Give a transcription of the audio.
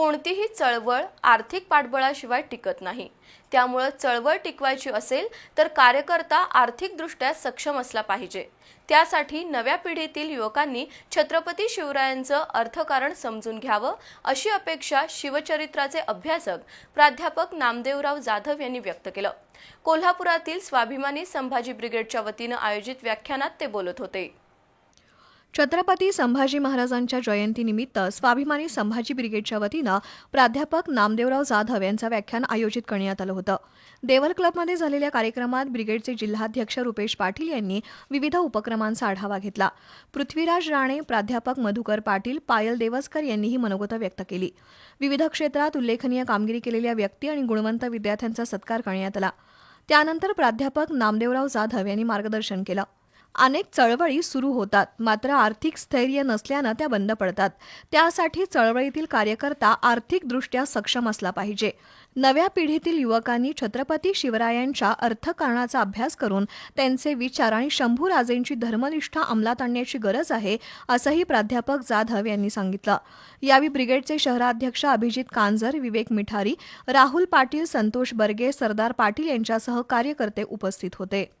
कोणतीही चळवळ आर्थिक पाठबळाशिवाय टिकत नाही. त्यामुळं चळवळ टिकवायची असेल तर कार्यकर्ता आर्थिकदृष्ट्या सक्षम असला पाहिजे. त्यासाठी नव्या पिढीतील युवकांनी छत्रपती शिवरायांचं अर्थकारण समजून घ्यावं अशी अपेक्षा शिवचरित्राचे अभ्यासक प्राध्यापक नामदेवराव जाधव यांनी व्यक्त केलं. कोल्हापुरातील स्वाभिमानी संभाजी ब्रिगेडच्या वतीनं आयोजित व्याख्यानात ते बोलत होते. छत्रपती संभाजी महाराजांच्या जयंतीनिमित्त स्वाभिमानी संभाजी ब्रिगेडच्या वतीनं प्राध्यापक नामदेवराव जाधव यांचं व्याख्यान आयोजित करण्यात आलं होतं. देवल क्लबमध्ये झालेल्या कार्यक्रमात ब्रिगेडचे जिल्हाध्यक्ष रुपेश पाटील यांनी विविध उपक्रमांचा आढावा घेतला. पृथ्वीराज राणे प्राध्यापक मधुकर पाटील पायल देवस्कर यांनीही मनोगत व्यक्त केली. विविध क्षेत्रात उल्लेखनीय कामगिरी केलेल्या व्यक्ती आणि गुणवंत विद्यार्थ्यांचा सत्कार करण्यात आला. त्यानंतर प्राध्यापक नामदेवराव जाधव यांनी मार्गदर्शन केलं. अनेक चळवळी सुरू होतात. मात्र आर्थिक स्थैर्य नसल्यानं त्या बंद पडतात. त्यासाठी चळवळीतील कार्यकर्ता आर्थिकदृष्ट्या सक्षम असला पाहिजे. नव्या पिढीतील युवकांनी छत्रपती शिवरायांच्या अर्थकारणाचा अभ्यास करून त्यांचे विचार आणि शंभूराजेंची धर्मनिष्ठा अंमलात आणण्याची गरज आहे असंही प्राध्यापक जाधव यांनी सांगितलं. यावेळी ब्रिगेडचे शहराध्यक्ष अभिजित कांजर विवेक मिठारी राहुल पाटील संतोष बर्गे सरदार पाटील यांच्यासह कार्यकर्ते उपस्थित होते.